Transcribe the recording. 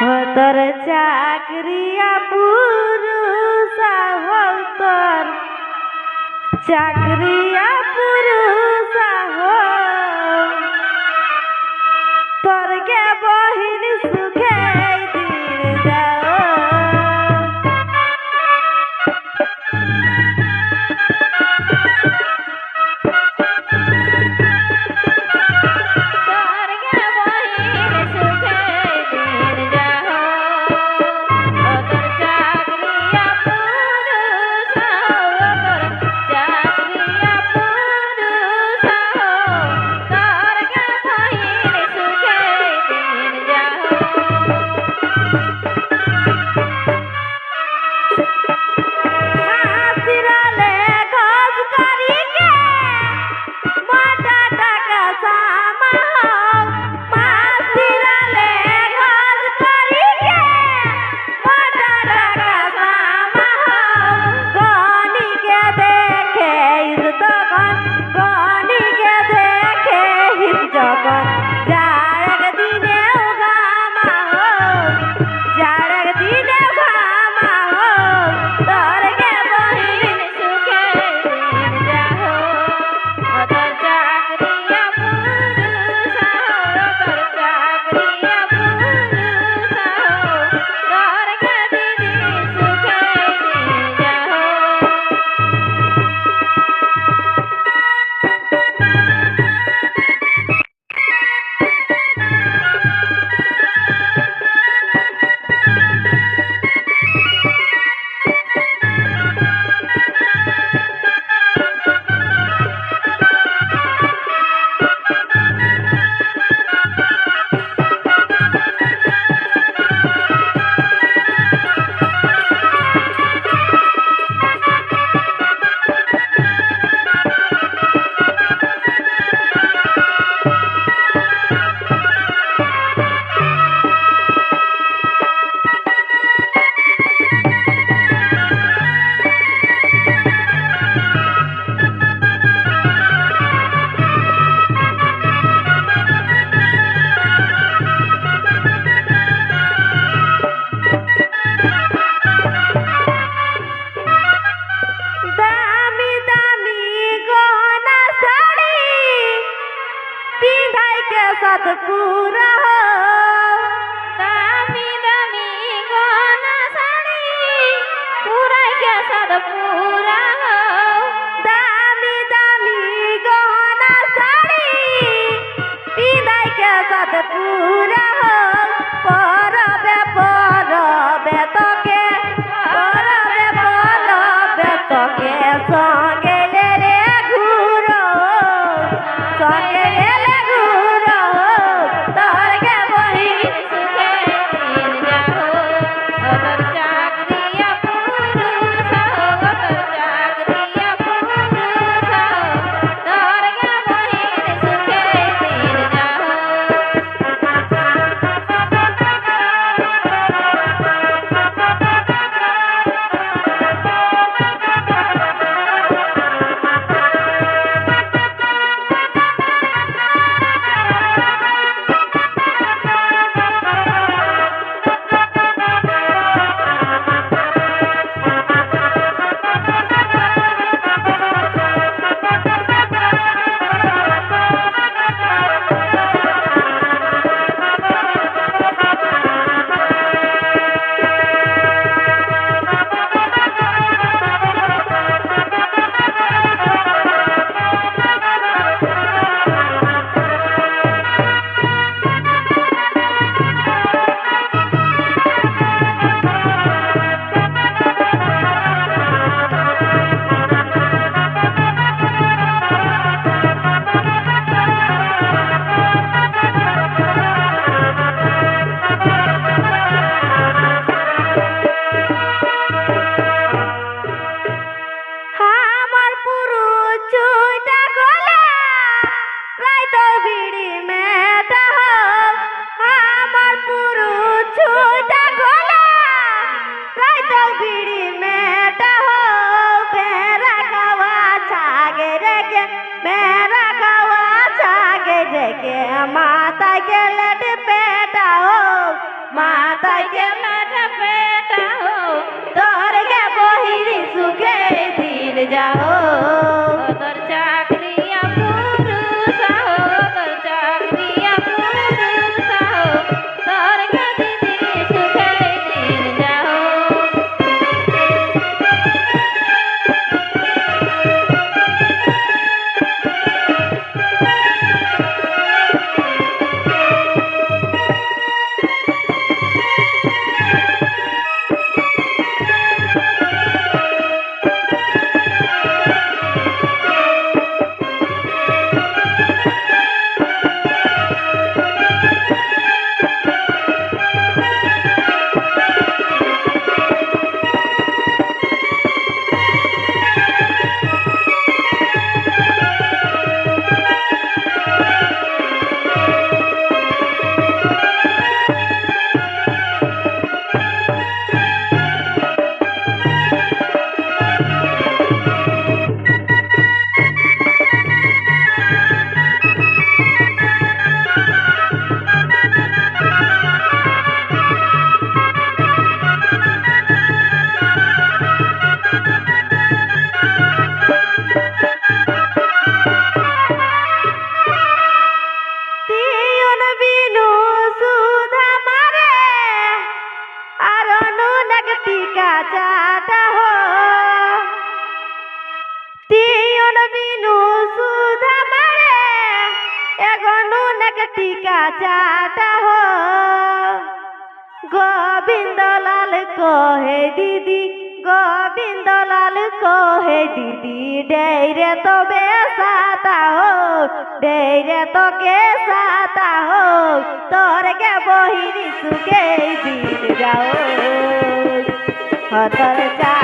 তোর চাকরিয়া পুরুষ তোর। চাকরিয়া পুরুষ के सतपुरा दामी दामी गहना साड़ी पूरा के सतपुरा दामी दामी गहना साड़ी पीदा के सतपुरा मेरा कौआ जागे जगे, माता के लट बेटा हो, माता के लट बेटा हो, तोर के बहिरी सुखे दिन जाओ। সোনাকে টিকা চাটা হো গোবিন্দলাল কহে, দিদি, গোবিন্দলাল কহে, দিদি ডেরে তবে সাতা হো ডেরে তোকে সাতা হো তোর গে বহিরি সুকে দিদি যাও। হতর চা